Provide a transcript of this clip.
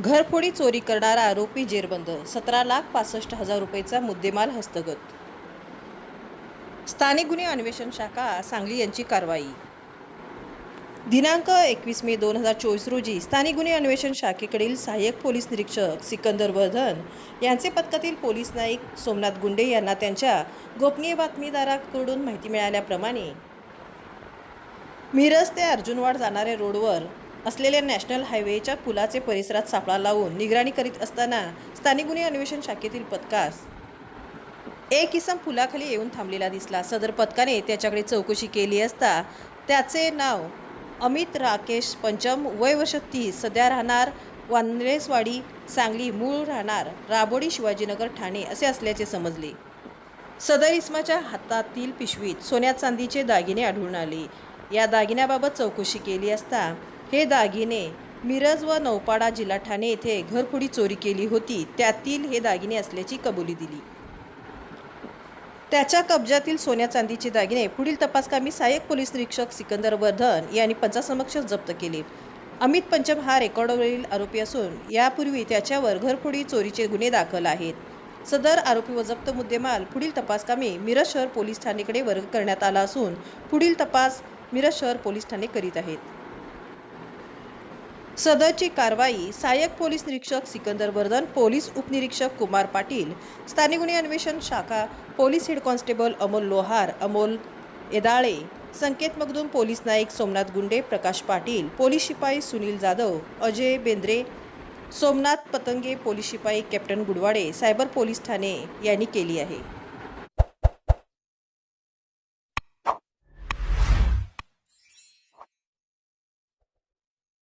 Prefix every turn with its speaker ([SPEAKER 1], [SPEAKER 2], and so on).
[SPEAKER 1] घरफोडी चोरी करणारा आरोपी जेरबंद सतरा लाख पासष्ट हजार रुपयेचा मुद्देमाल हस्तगत. स्थानिक गुन्हे अन्वेषण शाखा सांगली यांची कारवाई. दिनांक एकवीस मे दोन हजार चोवीस रोजी स्थानिक गुन्हे अन्वेषण शाखेकडील सहाय्यक पोलीस निरीक्षक सिकंदर वर्धन यांचे पथकातील पोलीस नाईक सोमनाथ गुंडे यांना त्यांच्या गोपनीय बातमीदाराकडून माहिती मिळाल्याप्रमाणे मिरज ते अर्जुनवाड जाणाऱ्या रोडवर असलेल्या नॅशनल हायवेच्या पुलाचे परिसरात सापळा लावून निगराणी करीत असताना स्थानिक गुन्हे अन्वेषण शाखेतील पथकास एक इसम पुलाखाली येऊन थांबलेला दिसला. सदर पथकाने त्याच्याकडे चौकशी केली असता त्याचे नाव अमित राकेश पंचम वय वर्ष तीस सध्या राहणार वांद्रेसवाडी सांगली मूळ राहणार राबोडी शिवाजीनगर ठाणे असे असल्याचे समजले. सदर इस्माच्या हातातील पिशवीत सोन्या चांदीचे दागिने आढळून आले. या दागिन्याबाबत चौकशी केली असता हे दागिने मिरज व नौपाडा जिल्हा ठाणे येथे घरफोडी चोरी केली होती. त्यातील हे दागिने असल्याची कबुली दिली. त्याच्या कब्जातील सोन्या चांदीचे दागिने पुढील तपासकामी सहाय्यक पोलीस निरीक्षक सिकंदर वर्धन यांनी पंचासमक्ष जप्त केले. अमित पंचम हा रेकॉर्डवरील आरोपी असून यापूर्वी त्याच्यावर घरफोडी चोरीचे गुन्हे दाखल आहेत. सदर आरोपी व जप्त मुद्देमाल पुढील तपासकामी मिरज शहर पोलीस ठाणेकडे वर्ग करण्यात आला असून पुढील तपास मिरज शहर पोलीस ठाणे करीत आहेत. सदरची कारवाई सहाय्यक पोलीस निरीक्षक सिकंदर वर्धन पोलीस उपनिरीक्षक कुमार पाटील स्थानिक गुन्हे अन्वेषण शाखा police head constable Amol Lohar Amol Edale Sanket Magdum police Naik Somnath Gunde Prakash Patil police शिपाई सुनील जाधव अजय बेंद्रे सोमनाथ पतंगे पोलीस शिपाई captain Gudwade cyber police Thane यांनी केली आहे.